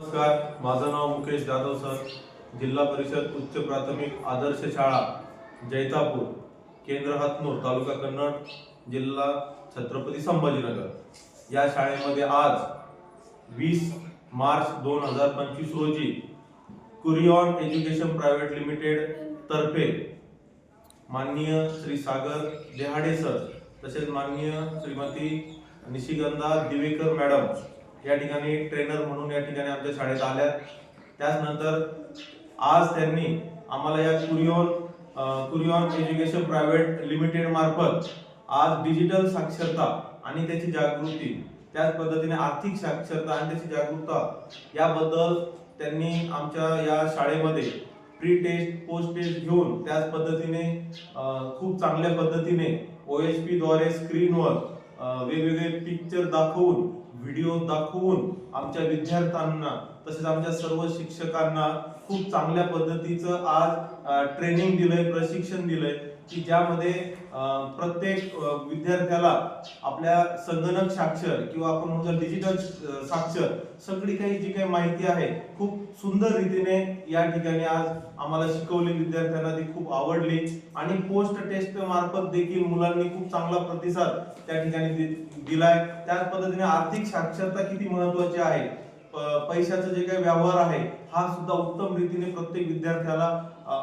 नमस्कार माझं नाव मुकेश जाधव सर. जिल्हा परिषद उच्च प्राथमिक आदर्श शाळा जैतापूर केंद्र हातनूर तालुका कन्नड जिल्हा छत्रपती संभाजीनगर. या शाळेमध्ये आज वीस मार्च दोन हजार पंचवीस रोजी कुरिऑन एज्युकेशन प्रायव्हेट लिमिटेड तर्फे माननीय श्री सागर देहाडे सर तसेच माननीय श्रीमती निशिगंधा दिवेकर मॅडम या ठिकाणी ट्रेनर म्हणून या ठिकाणी आमच्या शाळेत आल्या. त्याचनंतर आज त्यांनी आम्हाला या कुरिओन कुरिओन एज्युकेशन प्रायव्हेट लिमिटेड मार्फत आज डिजिटल साक्षरता आणि त्याची जागृती त्याच पद्धतीने आर्थिक साक्षरता आणि त्याची जागरूकता याबद्दल त्यांनी आमच्या या शाळेमध्ये प्री टेस्ट पोस्ट टेस्ट घेऊन त्याच पद्धतीने खूप चांगल्या पद्धतीने ओ एच पीद्वारे स्क्रीनवर वेगवेगळे पिक्चर दाखवून व्हिडिओ दाखवून आमच्या विद्यार्थ्यांना तसेच आमच्या सर्व शिक्षकांना खूप चांगल्या पद्धतीचं आज ट्रेनिंग दिलंय प्रशिक्षण दिलंय. की ज्यामध्ये प्रत्येक विद्यार्थ्याला आपल्या संगणक साक्षर किंवा आपण म्हणतो डिजिटल साक्षर सगळी काही जी काही माहिती आहे खूप सुंदर रीतीने या ठिकाणी आज आम्हाला शिकवली विद्यार्थ्यांना ती खूप आवडली. आणि पोस्ट टेस्ट मार्फत देखील मुलांनी खूप चांगला प्रतिसाद त्या ठिकाणी दिलाय. त्याच पद्धतीने आर्थिक साक्षरता किती महत्वाची आहे पैशाचं जे काही व्यवहार आहे हा सुद्धा उत्तम रीतीने प्रत्येक विद्यार्थ्याला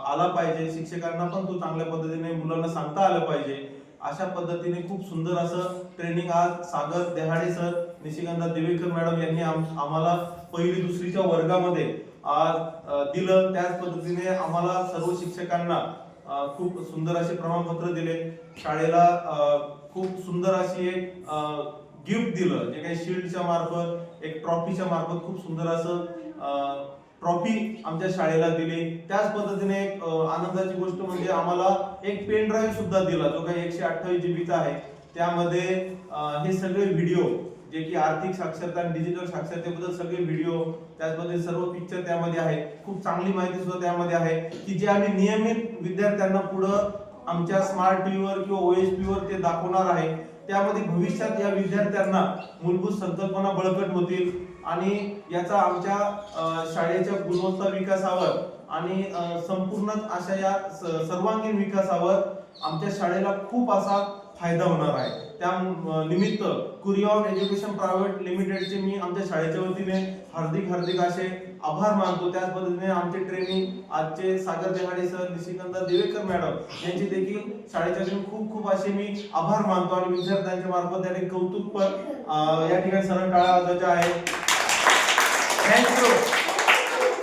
आला पाहिजे. शिक्षकांना पण तो चांगल्या पद्धतीने मुलांना सांगता आलं पाहिजे. अशा पद्धतीने खूप सुंदर असं ट्रेनिंग आज सागर देहाडे सर निशिकांता देवेकर मॅडम यांनी आम्हाला पहिली दुसरीच्या वर्गामध्ये आज दिलं. त्याच पद्धतीने आम्हाला सर्व शिक्षकांना खूप सुंदर असे प्रमाणपत्र दिले. शाळेला खूप सुंदर अशी एक गिफ्ट दिलं जे काही शिल्डच्या मार्फत एक ट्रॉफीच्या मार्फत खूप सुंदर असं ट्रॉफी आमच्या शाळेला दिली. त्याच पद्धतीने एक आनंदाची गोष्ट म्हणजे आम्हाला एक पेन ड्राईव्ह सुद्धा दिला जो काही एकशे अठ्ठावीस जीबीचा आहे. त्यामध्ये हे सगळे व्हिडिओ जे की आर्थिक साक्षरता आणि डिजिटल साक्षरतेबद्दल सगळे व्हिडिओ त्याचबद्दल सर्व पिक्चर त्यामध्ये आहे खूप चांगली माहिती सुद्धा त्यामध्ये आहे की जे आम्ही नियमित विद्यार्थ्यांना पुढं आमच्या स्मार्ट टीव्हीवर किंवा OSP वर ते दाखवणार आहे त्यामध्ये भविष्यात या विद्यार्थ्यांना मूलभूत संकल्पना बळकट होतील आणि याचा आमच्या शाळेच्या गुणवत्ता विकासावर आणि संपूर्ण अशा या स- सर्वांगीण विकासावर आमच्या शाळेला खूप असा फायदा होणार आहे. त्या निमित्त निमित्त ऑफ एज्युकेशन प्रायव्हेट लिमिटेडचे मी आमच्या शाळेच्या वतीने हार्दिक हार्दिक असे आभार मानतो. त्याच पद्धतीने आमचे ट्रेनिंग आजचे सागर देहाडे सर निशिकांत देवेकर मॅडम यांचे देखील शाळेच्या वतीने खूप खूप असे मी आभार मानतो आणि विद्यार्थ्यांच्या मार्फत त्याने कौतुक पण या ठिकाणी सरण टाळा वाजवायचे आहे थँक्यू